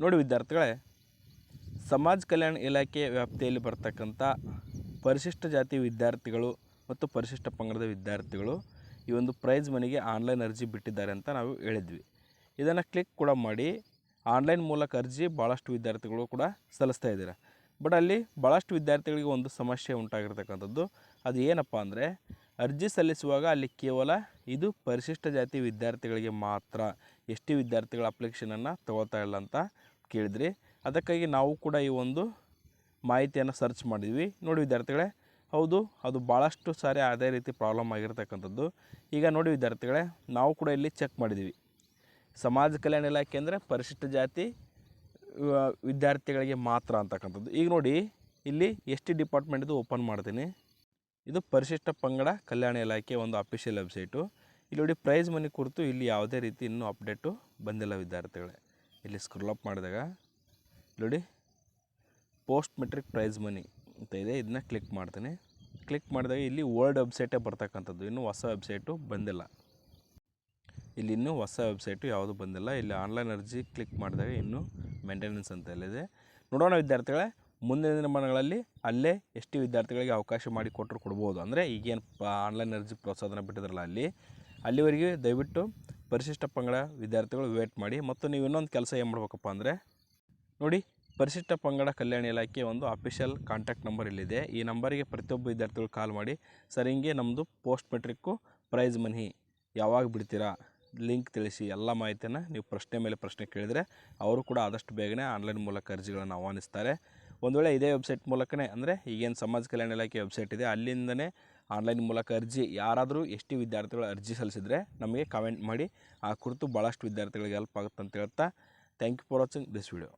ನೋಡಿ ವಿದ್ಯಾರ್ಥಿಗಳೇ, ಸಮಾಜ ಕಲ್ಯಾಣ ಇಲಾಖೆ ವ್ಯಾಪ್ತಿಯಲ್ಲಿ ಬರ್ತಕ್ಕಂಥ ಪರಿಶಿಷ್ಟ ಜಾತಿ ವಿದ್ಯಾರ್ಥಿಗಳು ಮತ್ತು ಪರಿಶಿಷ್ಟ ಪಂಗಡದ ವಿದ್ಯಾರ್ಥಿಗಳು ಈ ಒಂದು ಪ್ರೈಸ್ ಮನೆಗೆ ಆನ್ಲೈನ್ ಅರ್ಜಿ ಬಿಟ್ಟಿದ್ದಾರೆ ಅಂತ ನಾವು ಹೇಳಿದ್ವಿ. ಇದನ್ನು ಕ್ಲಿಕ್ ಕೂಡ ಮಾಡಿ, ಆನ್ಲೈನ್ ಮೂಲಕ ಅರ್ಜಿ ಭಾಳಷ್ಟು ವಿದ್ಯಾರ್ಥಿಗಳು ಕೂಡ ಸಲ್ಲಿಸ್ತಾ ಇದ್ದಾರೆ. ಬಟ್ ಅಲ್ಲಿ ಭಾಳಷ್ಟು ವಿದ್ಯಾರ್ಥಿಗಳಿಗೆ ಒಂದು ಸಮಸ್ಯೆ ಉಂಟಾಗಿರ್ತಕ್ಕಂಥದ್ದು. ಅದು ಏನಪ್ಪ ಅಂದರೆ ಅರ್ಜಿ ಸಲ್ಲಿಸುವಾಗ ಅಲ್ಲಿ ಕೇವಲ ಇದು ಪರಿಶಿಷ್ಟ ಜಾತಿ ವಿದ್ಯಾರ್ಥಿಗಳಿಗೆ ಮಾತ್ರ. ಎಸ್ ವಿದ್ಯಾರ್ಥಿಗಳ ಅಪ್ಲಿಕೇಶನನ್ನು ತಗೋತಾ ಇಲ್ಲ ಅಂತ ಕೇಳಿದ್ರಿ. ಅದಕ್ಕಾಗಿ ನಾವು ಕೂಡ ಈ ಒಂದು ಮಾಹಿತಿಯನ್ನು ಸರ್ಚ್ ಮಾಡಿದ್ವಿ. ನೋಡಿ ವಿದ್ಯಾರ್ಥಿಗಳೇ, ಹೌದು, ಅದು ಭಾಳಷ್ಟು ಸಾರಿ ಅದೇ ರೀತಿ ಪ್ರಾಬ್ಲಮ್ ಆಗಿರ್ತಕ್ಕಂಥದ್ದು. ಈಗ ನೋಡಿ ವಿದ್ಯಾರ್ಥಿಗಳೇ, ನಾವು ಕೂಡ ಇಲ್ಲಿ ಚೆಕ್ ಮಾಡಿದ್ವಿ. ಸಮಾಜ ಕಲ್ಯಾಣ ಇಲಾಖೆ ಅಂದರೆ ಪರಿಶಿಷ್ಟ ಜಾತಿ ವಿದ್ಯಾರ್ಥಿಗಳಿಗೆ ಮಾತ್ರ ಅಂತಕ್ಕಂಥದ್ದು. ಈಗ ನೋಡಿ, ಇಲ್ಲಿ ಎಸ್ ಟಿ ಡಿಪಾರ್ಟ್ಮೆಂಟ್ದು ಓಪನ್ ಮಾಡ್ತೀನಿ. ಇದು ಪರಿಶಿಷ್ಟ ಪಂಗಡ ಕಲ್ಯಾಣ ಇಲಾಖೆ ಒಂದು ಅಫಿಷಿಯಲ್ ವೆಬ್ಸೈಟು ಇಲ್ಲಿ ನೋಡಿ ಪ್ರೈಸ್ ಮನಿ ಕುರಿತು ಇಲ್ಲಿ ಯಾವುದೇ ರೀತಿ ಇನ್ನೂ ಅಪ್ಡೇಟು ಬಂದಿಲ್ಲ ವಿದ್ಯಾರ್ಥಿಗಳೇ ಇಲ್ಲಿ ಸ್ಕ್ರೋಲ್ ಅಪ್ ಮಾಡಿದಾಗ ನೋಡಿ ಪೋಸ್ಟ್ ಮೆಟ್ರಿಕ್ ಪ್ರೈಸ್ ಮನಿ ಅಂತ ಇದೆ. ಇದನ್ನ ಕ್ಲಿಕ್ ಮಾಡ್ತೀನಿ. ಕ್ಲಿಕ್ ಮಾಡಿದಾಗ ಇಲ್ಲಿ ಓಲ್ಡ್ ವೆಬ್ಸೈಟೇ ಬರ್ತಕ್ಕಂಥದ್ದು. ಇನ್ನೂ ಹೊಸ ವೆಬ್ಸೈಟು ಬಂದಿಲ್ಲ. ಇಲ್ಲಿ ಇನ್ನೂ ಹೊಸ ವೆಬ್ಸೈಟು ಯಾವುದು ಬಂದಿಲ್ಲ. ಇಲ್ಲಿ ಆನ್ಲೈನ್ ಅರ್ಜಿ ಕ್ಲಿಕ್ ಮಾಡಿದಾಗ ಇನ್ನೂ ಮೇಂಟೆನೆನ್ಸ್ ಅಂತ ಇಲ್ಲಿದೆ. ನೋಡೋಣ ವಿದ್ಯಾರ್ಥಿಗಳೇ ಮುಂದಿನ ದಿನಮಾನಗಳಲ್ಲಿ ಅಲ್ಲೇ ಎಸ್ ಟಿ ವಿದ್ಯಾರ್ಥಿಗಳಿಗೆ ಅವಕಾಶ ಮಾಡಿ ಕೊಟ್ಟರು ಕೊಡ್ಬೋದು. ಅಂದರೆ ಈಗೇನು ಪ ಆನ್ಲೈನ್ ಅರ್ಜಿ ಪ್ರೋತ್ಸಾಹನ ಬಿಟ್ಟಿದ್ರಲ್ಲ ಅಲ್ಲಿ, ಅಲ್ಲಿವರೆಗೆ ದಯವಿಟ್ಟು ಪರಿಶಿಷ್ಟ ಪಂಗಡ ವಿದ್ಯಾರ್ಥಿಗಳು ವೇಟ್ ಮಾಡಿ. ಮತ್ತು ನೀವು ಇನ್ನೊಂದು ಕೆಲಸ ಏನು ಮಾಡಬೇಕಪ್ಪ ಅಂದರೆ, ನೋಡಿ, ಪರಿಶಿಷ್ಟ ಪಂಗಡ ಕಲ್ಯಾಣ ಇಲಾಖೆ ಒಂದು ಅಫಿಷಿಯಲ್ ಕಾಂಟ್ಯಾಕ್ಟ್ ನಂಬರ್ ಇಲ್ಲಿದೆ. ಈ ನಂಬರಿಗೆ ಪ್ರತಿಯೊಬ್ಬ ವಿದ್ಯಾರ್ಥಿಗಳು ಕಾಲ್ ಮಾಡಿ, ಸರ್, ಹಿಂಗೆ ನಮ್ಮದು ಪೋಸ್ಟ್ ಮೆಟ್ರಿಕ್ಕು ಪ್ರೈಸ್ ಮನಿ ಯಾವಾಗ ಬಿಡ್ತೀರಾ? ಲಿಂಕ್ ತಿಳಿಸಿ, ಎಲ್ಲ ಮಾಹಿತಿಯನ್ನು ನೀವು ಪ್ರಶ್ನೆ ಮೇಲೆ ಪ್ರಶ್ನೆ ಕೇಳಿದರೆ, ಅವರು ಕೂಡ ಆದಷ್ಟು ಬೇಗನೆ ಆನ್ಲೈನ್ ಮೂಲಕ ಅರ್ಜಿಗಳನ್ನು ಆಹ್ವಾನಿಸ್ತಾರೆ. ಒಂದು ವೇಳೆ ಇದೇ ವೆಬ್ಸೈಟ್ ಮೂಲಕನೇ, ಅಂದರೆ ಈಗೇನು ಸಮಾಜ ಕಲ್ಯಾಣ ಇಲಾಖೆ ವೆಬ್ಸೈಟ್ ಇದೆ, ಅಲ್ಲಿಂದನೇ ಆನ್ಲೈನ್ ಮೂಲಕ ಅರ್ಜಿ, ಯಾರಾದರೂ ಎಷ್ಟು ವಿದ್ಯಾರ್ಥಿಗಳು ಅರ್ಜಿ ಸಲ್ಲಿಸಿದರೆ ನಮಗೆ ಕಮೆಂಟ್ ಮಾಡಿ, ಆ ಕುರಿತು ಭಾಳಷ್ಟು ವಿದ್ಯಾರ್ಥಿಗಳಿಗೆ ಹೆಲ್ಪ್ ಆಗುತ್ತೆ ಅಂತ ಹೇಳ್ತಾ thank you for watching this video